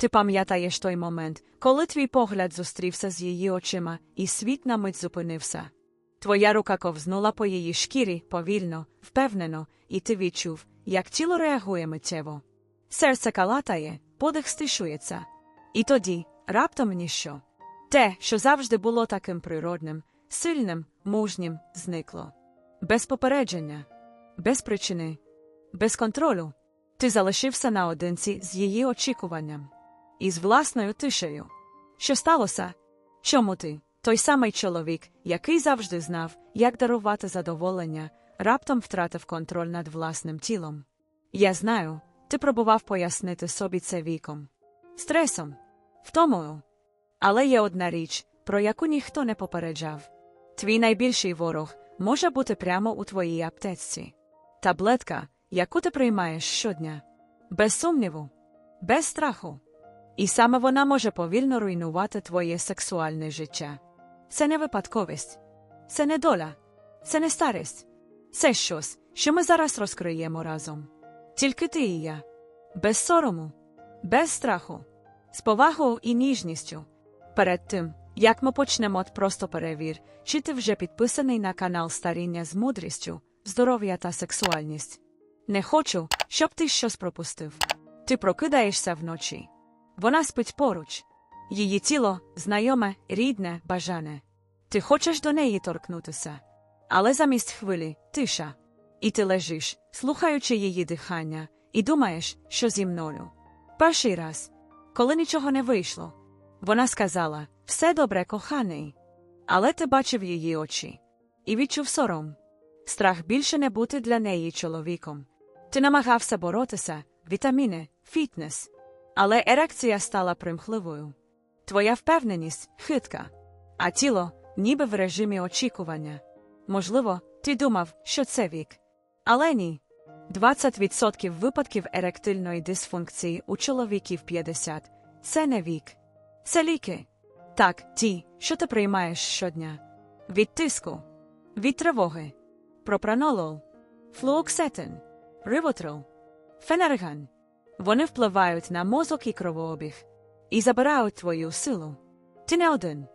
Ти пам'ятаєш той момент, коли твій погляд зустрівся з її очима, і світ на мить зупинився. Твоя рука ковзнула по її шкірі повільно, впевнено, і ти відчув, як тіло реагує миттєво. Серце калатає, подих стишується. І тоді, раптом ніщо. Те, що завжди було таким природним, сильним, мужнім, зникло. Без попередження, без причини, без контролю. Ти залишився наодинці з її очікуванням і з власною тишею. Що сталося? Чому ти, той самий чоловік, який завжди знав, як дарувати задоволення, раптом втратив контроль над власним тілом? Я знаю, ти пробував пояснити собі це віком, стресом, втомою. Але є одна річ, про яку ніхто не попереджав твій найбільший ворог може бути прямо у твоїй аптечці. Таблетка, яку ти приймаєш щодня, без сумніву, без страху. І саме вона може повільно руйнувати твоє сексуальне життя. Це не випадковість, це не доля, це не старість, це щось, що ми зараз розкриємо разом. Тільки ти і я, без сорому, без страху, з повагою і ніжністю. Перед тим, як ми почнемо, просто перевір, чи ти вже підписаний на канал Старіння з мудрістю, здоров'я та сексуальність. Не хочу, щоб ти щось пропустив. Ти прокидаєшся вночі. Вона спить поруч. Її тіло знайоме, рідне, бажане. Ти хочеш до неї торкнутися. Але замість хвилі тиша. І ти лежиш, слухаючи її дихання, і думаєш, що зі мною. Перший раз, коли нічого не вийшло, вона сказала все добре, коханий. Але ти бачив її очі і відчув сором. Страх більше не бути для неї чоловіком. Ти намагався боротися, вітаміни, фітнес. Але ерекція стала примхливою. Твоя впевненість хитка, а тіло ніби в режимі очікування. Можливо, ти думав, що це вік. Але ні. 20% випадків еректильної дисфункції у чоловіків 50 це не вік. Це ліки. Так, ті, що ти приймаєш щодня. Від тиску, від тривоги, пропранолол, флуоксетин, ривотрил, фенерган. Вони впливають на мозок і кровообіг і забирають твою силу. Ти не один.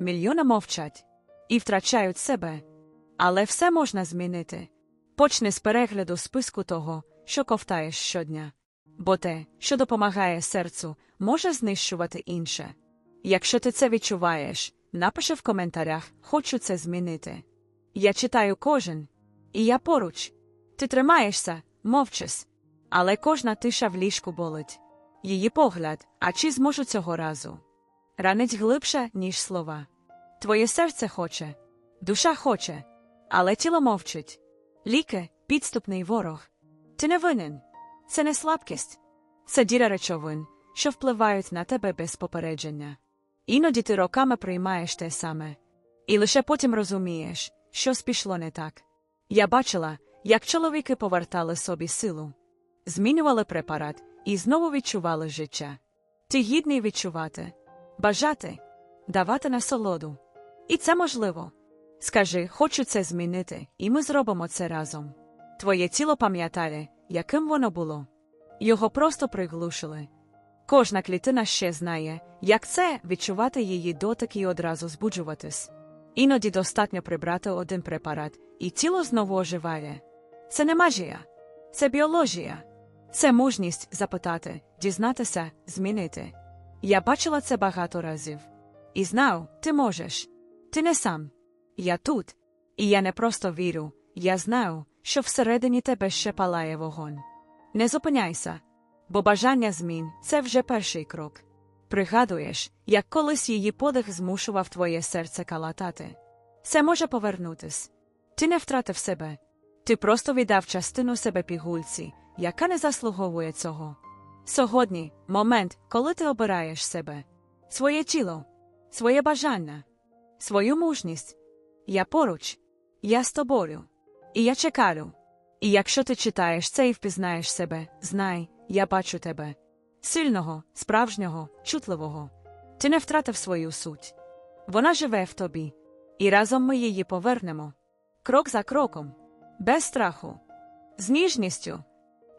Мільйони мовчать і втрачають себе. Але все можна змінити. Почни з перегляду списку того, що ковтаєш щодня. Бо те, що допомагає серцю, може знищувати інше. Якщо ти це відчуваєш, напиши в коментарях, хочу це змінити. Я читаю кожен, і я поруч. Ти тримаєшся, мовчись. Але кожна тиша в ліжку болить. Її погляд, а чи зможу цього разу? Ранить глибше, ніж слова. Твоє серце хоче, душа хоче, але тіло мовчить. Ліки, підступний ворог. Ти не винен. Це не слабкість, це діра речовин, що впливають на тебе без попередження. Іноді ти роками приймаєш те саме, і лише потім розумієш, що спішло не так. Я бачила, як чоловіки повертали собі силу змінювали препарат і знову відчували життя. Ти гідний відчувати, бажати, давати насолоду. І це можливо. Скажи, хочу це змінити, і ми зробимо це разом. Твоє тіло пам'ятає, яким воно було. Його просто приглушили. Кожна клітина ще знає, як це відчувати її дотик і одразу збуджуватись. Іноді достатньо прибрати один препарат, і тіло знову оживає. Це не магія, це біологія. Це мужність запитати, дізнатися, змінити. Я бачила це багато разів. І знав, ти можеш. Ти не сам. Я тут. І я не просто вірю, я знаю, що всередині тебе ще палає вогонь. Не зупиняйся, бо бажання змін це вже перший крок. Пригадуєш, як колись її подих змушував твоє серце калатати. Це може повернутись. Ти не втратив себе. Ти просто віддав частину себе пігульці, яка не заслуговує цього. Сьогодні момент, коли ти обираєш себе, своє тіло, своє бажання, свою мужність. Я поруч, я з тобою, і я чекаю. І якщо ти читаєш це і впізнаєш себе, знай, я бачу тебе. Сильного, справжнього, чутливого. Ти не втратив свою суть. Вона живе в тобі, і разом ми її повернемо. Крок за кроком, без страху, з ніжністю.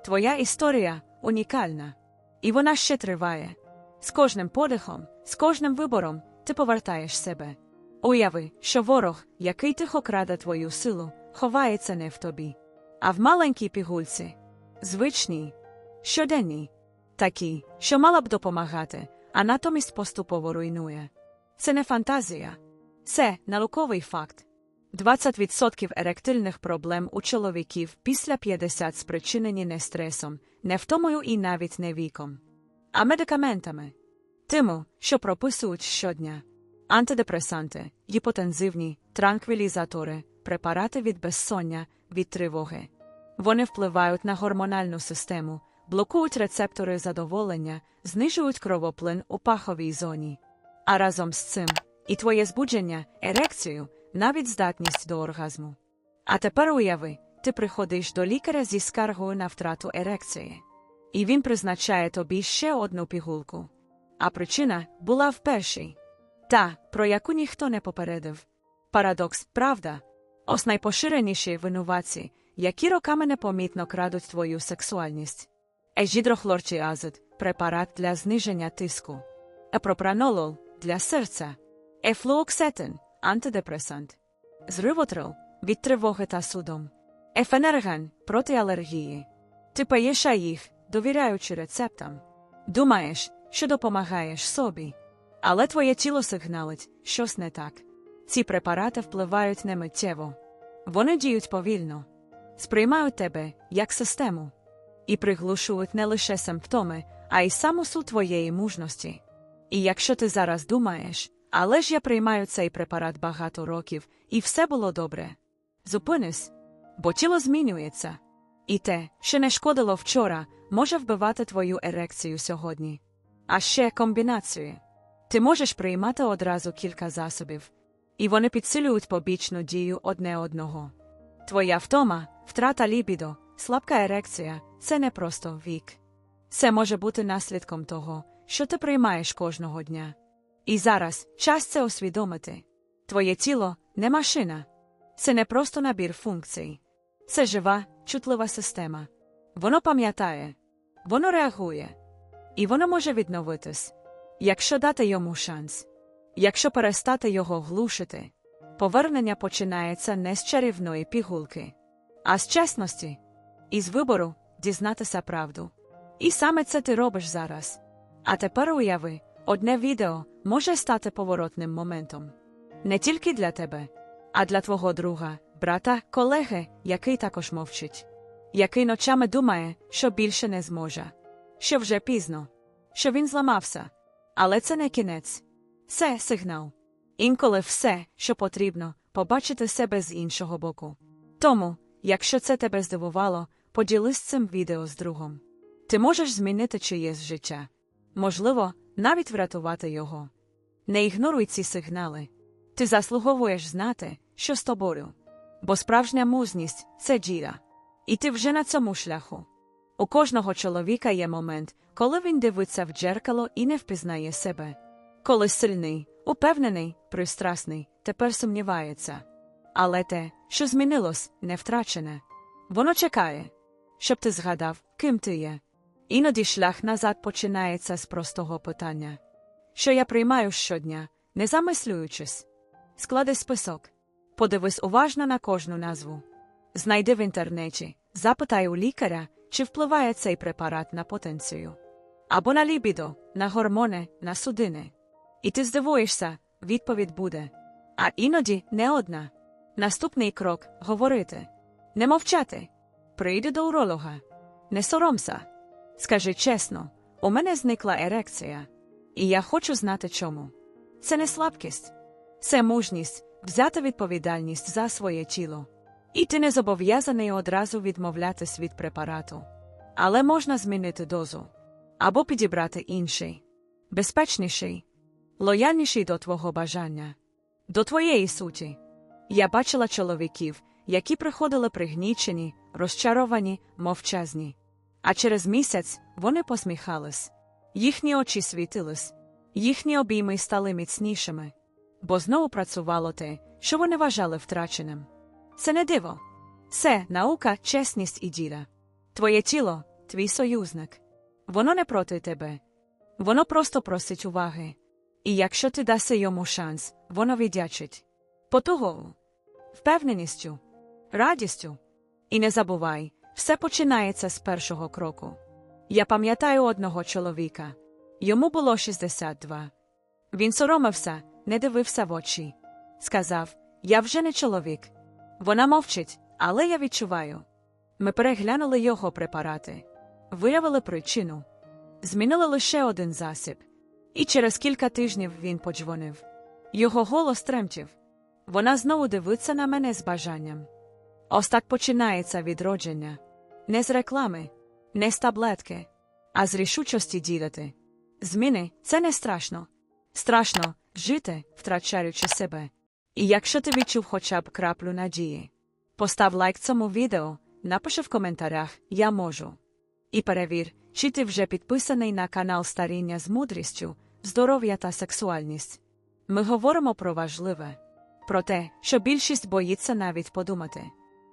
Твоя історія унікальна, і вона ще триває. З кожним подихом, з кожним вибором ти повертаєш себе. Уяви, що ворог, який тихо краде твою силу, ховається не в тобі, а в маленькій пігульці, звичній, щоденній, такій, що мала б допомагати, а натомість поступово руйнує. Це не фантазія, це науковий факт. 20% еректильних проблем у чоловіків після 50 спричинені не стресом, не втомою і навіть не віком, а медикаментами, тиму, що прописують щодня. Антидепресанти, гіпотензивні, транквілізатори, препарати від безсоння, від тривоги. Вони впливають на гормональну систему, блокують рецептори задоволення, знижують кровоплин у паховій зоні. А разом з цим і твоє збудження, ерекцію, навіть здатність до оргазму. А тепер уяви, ти приходиш до лікаря зі скаргою на втрату ерекції. І він призначає тобі ще одну пігулку. А причина була в першій та, про яку ніхто не попередив. Парадокс, правда. Ось найпоширеніші винуватці, які роками непомітно крадуть твою сексуальність. Ежідрохлорчіазид – препарат для зниження тиску, епропранолол для серця, ефлуоксетин – антидепресант, зривотрил від тривоги та судом, ефенерган проти алергії. Ти паєш їх, довіряючи рецептам. Думаєш, що допомагаєш собі. Але твоє тіло сигналить, щось не так. Ці препарати впливають не миттєво. Вони діють повільно, сприймають тебе як систему і приглушують не лише симптоми, а й саму суть твоєї мужності. І якщо ти зараз думаєш, але ж я приймаю цей препарат багато років, і все було добре. Зупинись, бо тіло змінюється. І те, що не шкодило вчора, може вбивати твою ерекцію сьогодні. А ще комбінації. Ти можеш приймати одразу кілька засобів, і вони підсилюють побічну дію одне одного. Твоя втома, втрата лібідо, слабка ерекція це не просто вік. Це може бути наслідком того, що ти приймаєш кожного дня. І зараз час це усвідомити. Твоє тіло не машина, це не просто набір функцій, це жива, чутлива система. Воно пам'ятає, воно реагує, і воно може відновитись. Якщо дати йому шанс, якщо перестати його глушити, повернення починається не з чарівної пігулки, а з чесності, і з вибору дізнатися правду. І саме це ти робиш зараз. А тепер уяви, одне відео може стати поворотним моментом не тільки для тебе, а для твого друга, брата, колеги, який також мовчить, який ночами думає, що більше не зможе, що вже пізно, що він зламався. Але це не кінець, це сигнал. Інколи все, що потрібно, побачити себе з іншого боку. Тому, якщо це тебе здивувало, поділись цим відео з другом. Ти можеш змінити чиєсь життя, можливо, навіть врятувати його. Не ігноруй ці сигнали. Ти заслуговуєш знати, що з тобою. Бо справжня мужність це дія. І ти вже на цьому шляху. У кожного чоловіка є момент, коли він дивиться в дзеркало і не впізнає себе. Коли сильний, упевнений, пристрасний, тепер сумнівається. Але те, що змінилось, не втрачене. Воно чекає, щоб ти згадав, ким ти є. Іноді шлях назад починається з простого питання що я приймаю щодня, не замислюючись. Склади список, подивись уважно на кожну назву. Знайди в інтернеті, запитай у лікаря, чи впливає цей препарат на потенцію або на лібідо, на гормони, на судини. І ти здивуєшся, відповідь буде. А іноді не одна. Наступний крок говорити, не мовчати. Прийди до уролога. Не соромся. Скажи чесно, у мене зникла ерекція, і я хочу знати чому. Це не слабкість, це мужність взяти відповідальність за своє тіло. І ти не зобов'язаний одразу відмовлятись від препарату. Але можна змінити дозу або підібрати інший, безпечніший, лояльніший до твого бажання, до твоєї суті. Я бачила чоловіків, які приходили пригнічені, розчаровані, мовчазні. А через місяць вони посміхались, їхні очі світились, їхні обійми стали міцнішими, бо знову працювало те, що вони вважали втраченим. Це не диво, це наука, чесність і діля. Твоє тіло, твій союзник. Воно не проти тебе, Воно просто просить уваги. І якщо ти даси йому шанс, воно віддячить. Потугою, впевненістю, радістю. І не забувай, все починається з першого кроку. Я пам'ятаю одного чоловіка. Йому було 62. Він соромився, не дивився в очі. Сказав: Я вже не чоловік. Вона мовчить, але я відчуваю. Ми переглянули його препарати, виявили причину, змінили лише один засіб. І через кілька тижнів він подзвонив. Його голос тремтів. Вона знову дивиться на мене з бажанням. Ось так починається відродження. Не з реклами, не з таблетки, а з рішучості діяти. Зміни це не страшно. Страшно жити, втрачаючи себе. І якщо ти відчув хоча б краплю надії, постав лайк цьому відео, напиши в коментарях Я можу. І перевір, чи ти вже підписаний на канал Старіння з мудрістю, здоров'я та сексуальність. Ми говоримо про важливе, про те, що більшість боїться навіть подумати.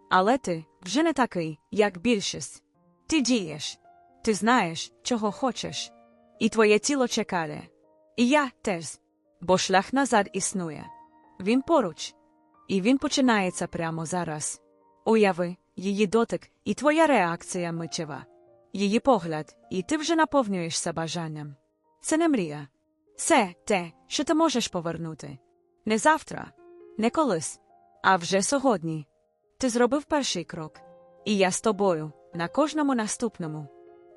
Але ти вже не такий, як більшість. Ти дієш, ти знаєш, чого хочеш, і твоє тіло чекає. І я теж, бо шлях назад існує. Він поруч, і він починається прямо зараз. Уяви, її дотик і твоя реакція миттєва, її погляд, і ти вже наповнюєшся бажанням. Це не мрія. Це те, що ти можеш повернути. Не завтра, не колись, а вже сьогодні. Ти зробив перший крок, і я з тобою на кожному наступному.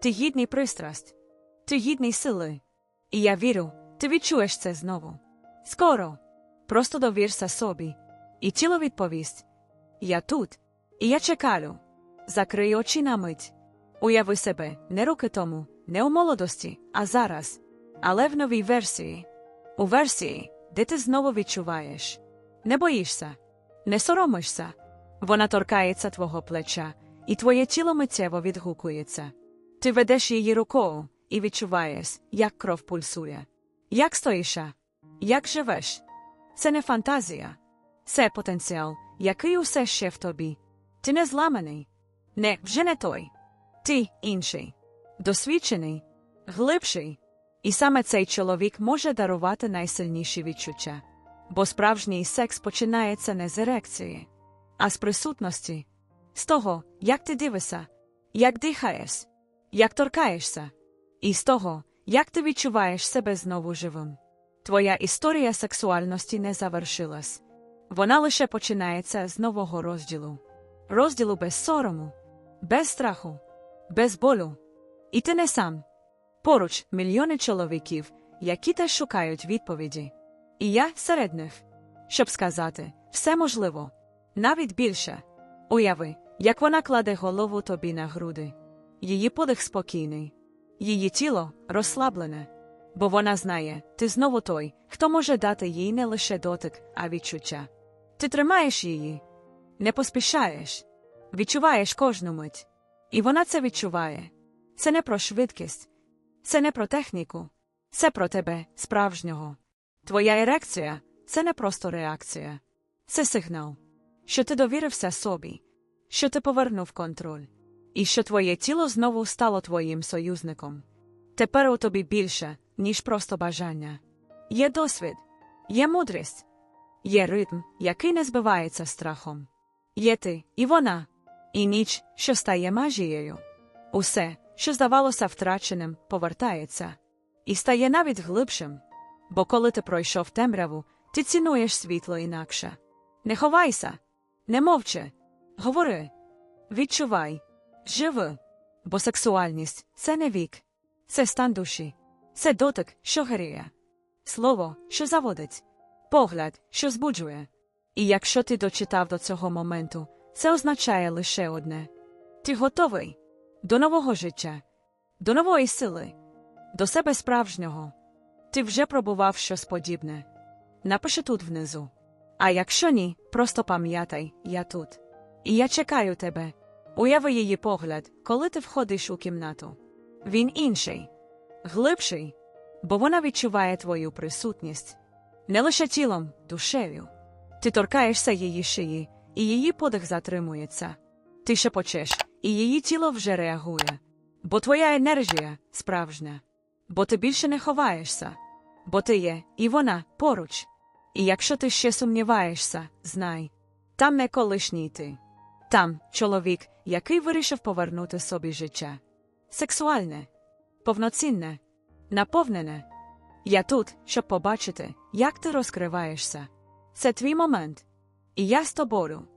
Ти гідний пристрасть, ти гідний сили. І я вірю, ти відчуєш це знову. Скоро. Просто довірся собі, і тіло відповість Я тут, і я чекаю. Закрий очі на мить. Уяви себе не роки тому, не у молодості, а зараз, але в новій версії. У версії, де ти знову відчуваєш. Не боїшся, не соромишся. Вона торкається твого плеча, і твоє тіло миттєво відгукується. Ти ведеш її рукою і відчуваєш, як кров пульсує. Як стоїша, як живеш. Це не фантазія, це потенціал, який усе ще в тобі. Ти не зламаний, не вже не той. Ти інший, досвідчений, глибший. І саме цей чоловік може дарувати найсильніші відчуття, бо справжній секс починається не з ерекції, а з присутності, з того, як ти дивишся, як дихаєш, як торкаєшся, і з того, як ти відчуваєш себе знову живим. Твоя історія сексуальності не завершилась. Вона лише починається з нового розділу. Розділу без сорому, без страху, без болю. І ти не сам. Поруч мільйони чоловіків, які теж шукають відповіді. І я серед них. Щоб сказати, все можливо, навіть більше. Уяви, як вона кладе голову тобі на груди. Її подих спокійний, її тіло розслаблене бо вона знає, ти знову той, хто може дати їй не лише дотик, а відчуття. Ти тримаєш її, не поспішаєш, відчуваєш кожну мить. І вона це відчуває. Це не про швидкість, це не про техніку, це про тебе, справжнього. Твоя ерекція це не просто реакція, це сигнал, що ти довірився собі, що ти повернув контроль, і що твоє тіло знову стало твоїм союзником. Тепер у тобі більше, ніж просто бажання. Є досвід, є мудрість, є ритм, який не збивається страхом. Є ти і вона, і ніч, що стає магією. Усе, що здавалося втраченим, повертається, і стає навіть глибшим. Бо коли ти пройшов темряву, ти цінуєш світло інакше. Не ховайся, не мовчи, говори, відчувай, живи, бо сексуальність це не вік, це стан душі. Це дотик, що гріє, слово, що заводить, погляд, що збуджує. І якщо ти дочитав до цього моменту, це означає лише одне. Ти готовий? До нового життя, до нової сили, до себе справжнього. Ти вже пробував щось подібне. Напиши тут внизу. А якщо ні, просто пам'ятай, я тут. І я чекаю тебе. Уяви її погляд, коли ти входиш у кімнату. Він інший глибший, бо вона відчуває твою присутність не лише тілом, душею. Ти торкаєшся її шиї, і її подих затримується. Ти шепочеш, і її тіло вже реагує, бо твоя енергія справжня, Бо ти більше не ховаєшся. Бо ти є, і вона поруч. І якщо ти ще сумніваєшся, знай. Там не колишній ти. Там чоловік, який вирішив повернути собі життя. Сексуальне, повноцінне, наповнене. Я тут, щоб побачити, як ти розкриваєшся. Це твій момент. І я з тобою.